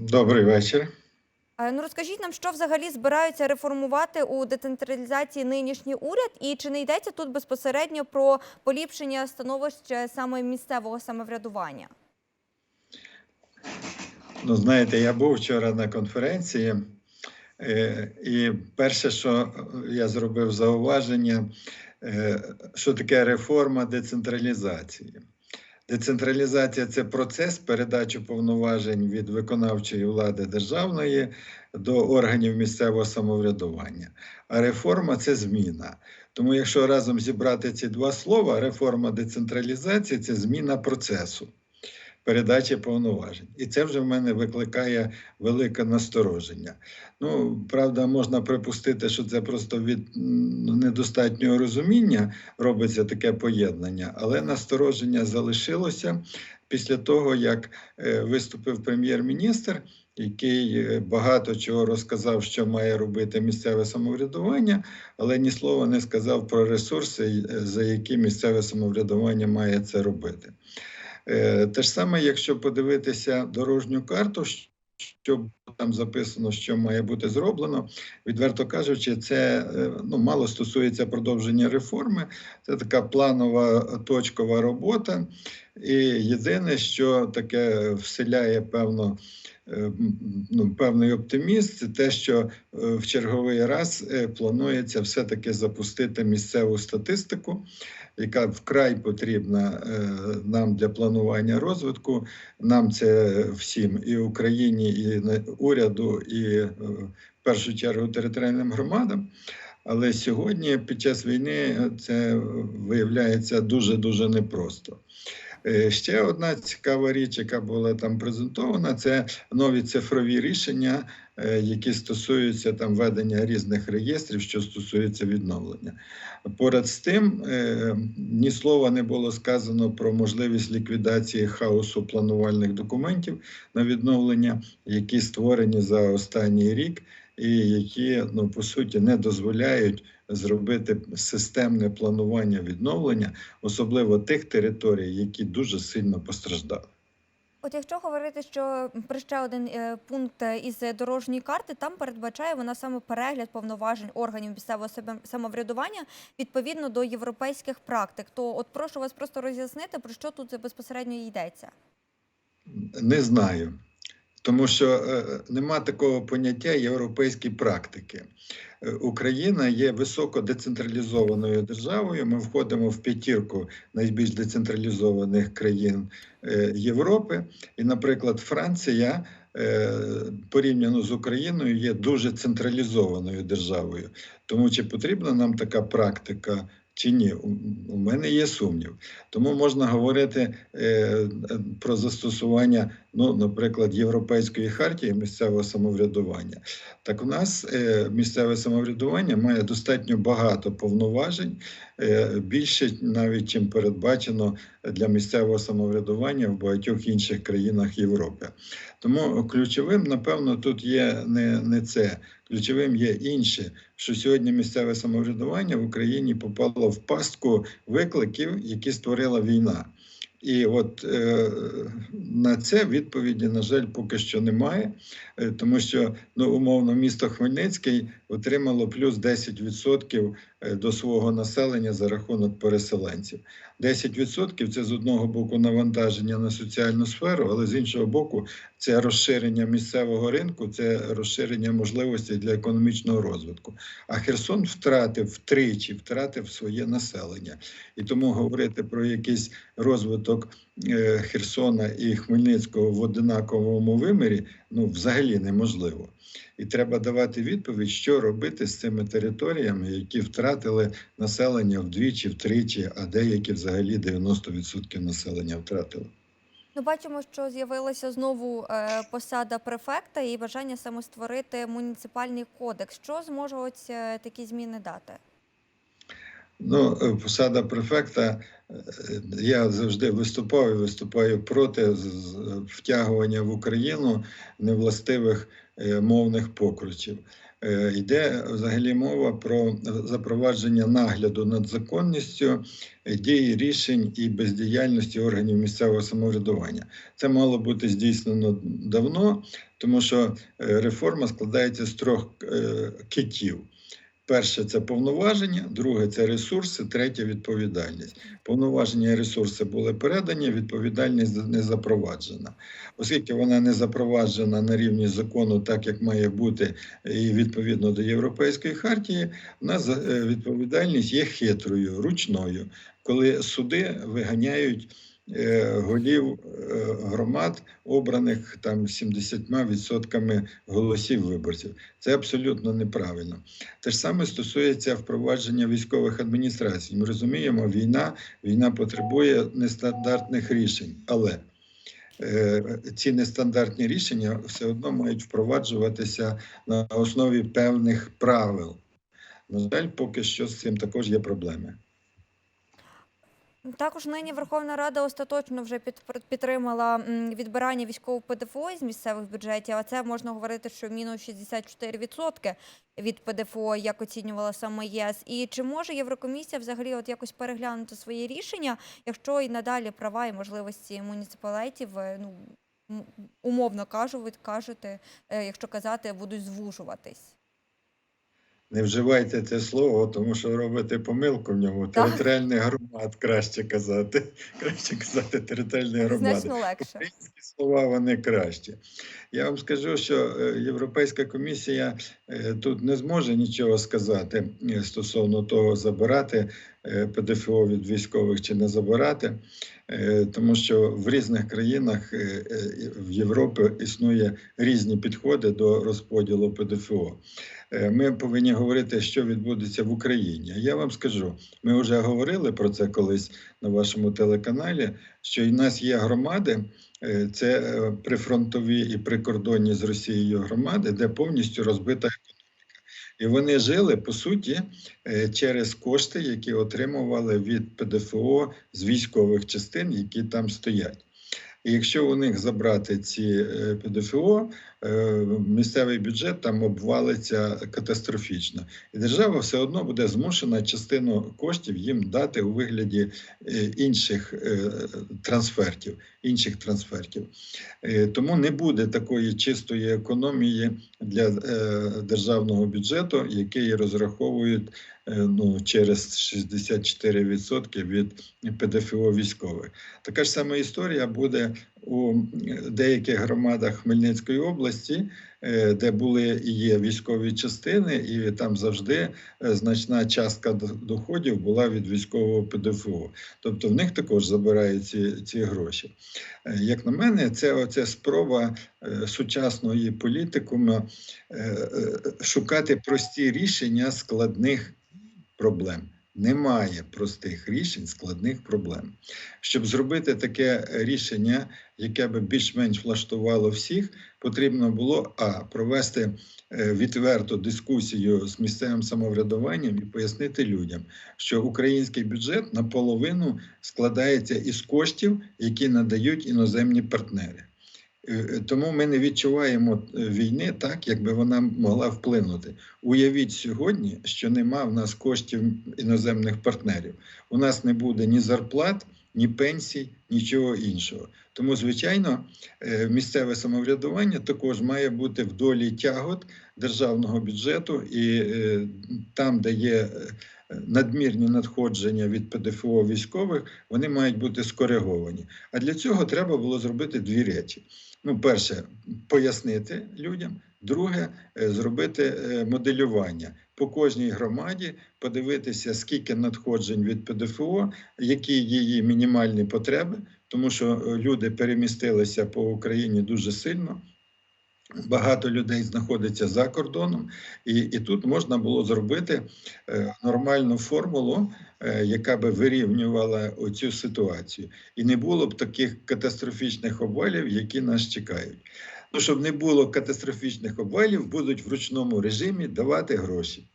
Добрий вечір. Ну розкажіть нам, що взагалі збираються реформувати у децентралізації нинішній уряд, і чи не йдеться тут безпосередньо про поліпшення становища саме місцевого самоврядування? Ну, знаєте, я був вчора на конференції, е, і перше, що я зробив зауваження, е, що таке реформа децентралізації. Децентралізація це процес передачі повноважень від виконавчої влади державної до органів місцевого самоврядування. А реформа це зміна. Тому, якщо разом зібрати ці два слова, реформа децентралізації це зміна процесу передачі повноважень. І це вже в мене викликає велике настороження. Ну, правда, можна припустити, що це просто від недостатнього розуміння робиться таке поєднання, але настороження залишилося після того, як е, виступив прем'єр-міністр. Який е, багато чого розказав, що має робити місцеве самоврядування, але ні слова не сказав про ресурси, е, за які місцеве самоврядування має це робити. Е, Те ж саме, якщо подивитися дорожню карту, що там записано, що має бути зроблено, відверто кажучи, це е, ну, мало стосується продовження реформи. Це така планова точкова робота. І єдине, що таке вселяє певно. е, Ну, певний оптимізм, це те, що в черговий раз планується все-таки запустити місцеву статистику, яка вкрай потрібна е, нам для планування розвитку. Нам це всім і Україні, і уряду, і е, в першу чергу територіальним громадам. Але сьогодні, під час війни, е, це виявляється дуже дуже непросто. Е, Ще одна цікава річ, яка була там презентована, це нові цифрові рішення, е, які стосуються там ведення різних реєстрів, що стосується відновлення. Поряд з тим, е, ні слова не було сказано про можливість ліквідації хаосу планувальних документів на відновлення, які створені за останній рік, і які ну по суті не дозволяють зробити системне планування відновлення, особливо тих територій, які дуже сильно постраждали. От якщо говорити, що про ще один е, пункт е, із дорожньої карти, там передбачає вона саме перегляд повноважень органів місцевого самоврядування відповідно до європейських практик. То от прошу вас просто роз'яснити, про що тут безпосередньо йдеться. Не знаю. Тому що е, нема такого поняття європейські практики. Е, Україна є високо децентралізованою державою. Ми входимо в п'ятірку найбільш децентралізованих країн е, Європи. І, наприклад, Франція е, порівняно з Україною є дуже централізованою державою. Тому чи потрібна нам така практика? Чи ні, у мене є сумнів. Тому можна говорити е, про застосування, ну, наприклад, Європейської хартії місцевого самоврядування. Так у нас е, місцеве самоврядування має достатньо багато повноважень, е, більше навіть чим передбачено для місцевого самоврядування в багатьох інших країнах Європи. Тому ключовим, напевно, тут є не, не це. Ключовим є інше, що сьогодні місцеве самоврядування в Україні попало в пастку викликів, які створила війна. І от е, на це відповіді, на жаль, поки що немає, е, тому що ну, умовно місто Хмельницький отримало плюс 10% е, до свого населення за рахунок переселенців. 10% це з одного боку навантаження на соціальну сферу, але з іншого боку, це розширення місцевого ринку, це розширення можливостей для економічного розвитку. А Херсон втратив втричі, втратив своє населення. І тому говорити про якийсь розвиток Херсона і Хмельницького в одинаковому вимірі ну взагалі неможливо. І треба давати відповідь, що робити з цими територіями, які втратили населення вдвічі, втричі, а деякі взагалі 90% населення втратили. Ну, бачимо, що з'явилася знову е, посада префекта і бажання саме створити муніципальний кодекс. Що зможуть е, такі зміни дати? Ну, е, посада префекта, е, я завжди виступав і виступаю проти втягування в Україну невластивих е, мовних покручів. е, йде взагалі мова про запровадження нагляду над законністю дії рішень і бездіяльності органів місцевого самоврядування. Це мало бути здійснено давно, тому що реформа складається з трьох китів. Перше це повноваження, друге це ресурси, третє відповідальність. Повноваження і ресурси були передані, відповідальність не запроваджена. Оскільки вона не запроваджена на рівні закону, так як має бути і відповідно до Європейської хартії, у нас е, відповідальність є хитрою, ручною, коли суди виганяють голів е, громад, обраних там 70% голосів виборців. Це абсолютно неправильно. Те ж саме стосується впровадження військових адміністрацій. Ми розуміємо, війна, війна потребує нестандартних рішень, але е, ці нестандартні рішення все одно мають впроваджуватися на основі певних правил. На жаль, поки що з цим також є проблеми. Також нині Верховна Рада остаточно вже під, підтримала відбирання військового ПДФО із місцевих бюджетів. А це можна говорити, що мінус 64% від ПДФО, як оцінювала саме ЄС. І чи може Єврокомісія взагалі от якось переглянути свої рішення, якщо і надалі права і можливості муніципалітів, е, ну умовно кажу, ви кажете, якщо казати, будуть звужуватись? Не вживайте це слово, тому що робите помилку в ньому. Територіальних громад краще казати. Краще казати територіальні громади. Значно легше. Українські слова вони кращі. Я вам скажу, що е, Європейська комісія е, тут не зможе нічого сказати е, стосовно того, забирати ПДФО від військових чи не забирати, тому що в різних країнах е, е, в Європі існує різні підходи до розподілу ПДФО. Е, Ми повинні говорити, що відбудеться в Україні. Я вам скажу, ми вже говорили про це колись на вашому телеканалі. Що і нас є громади, е, це е, прифронтові і прикордонні з Росією громади, де повністю розбита економіка. І вони жили по суті е, через кошти, які отримували від ПДФО з військових частин, які там стоять. І якщо у них забрати ці е, ПДФО, місцевий бюджет там обвалиться катастрофічно, і держава все одно буде змушена частину коштів їм дати у вигляді е, інших е, трансфертів. Інших трансфертів. Е, Тому не буде такої чистої економії для е, державного бюджету, який розраховують е, ну, через 64% від ПДФО військових. Така ж сама історія буде у деяких громадах Хмельницької області, е, де були і є військові частини, і там завжди е, значна частка доходів була від військового ПДФО. Тобто в них також забирають ці, ці гроші. Е, Як на мене, це оця спроба е, сучасної політикуму е, е, шукати прості рішення складних проблем. Немає простих рішень складних проблем. Щоб зробити таке рішення, яке би більш-менш влаштувало всіх, потрібно було а провести е, відверту дискусію з місцевим самоврядуванням і пояснити людям, що український бюджет наполовину складається із коштів, які надають іноземні партнери. Е, Тому ми не відчуваємо е, війни так, якби вона могла вплинути. Уявіть сьогодні, що нема в нас коштів іноземних партнерів. У нас не буде ні зарплат, ні пенсій, нічого іншого. Тому, звичайно, е, місцеве самоврядування також має бути в долі тягот державного бюджету, і там, де є надмірні надходження від ПДФО військових, вони мають бути скориговані. А для цього треба було зробити дві речі. Ну, перше, пояснити людям. Друге, е, зробити е, моделювання по кожній громаді, подивитися, скільки надходжень від ПДФО, які її мінімальні потреби, тому що е, люди перемістилися по Україні дуже сильно. Багато людей знаходиться за кордоном, і, і тут можна було зробити е, нормальну формулу, е, яка би вирівнювала цю ситуацію, і не було б таких катастрофічних обвалів, які нас чекають. Ну, щоб не було катастрофічних обвалів, будуть в ручному режимі давати гроші.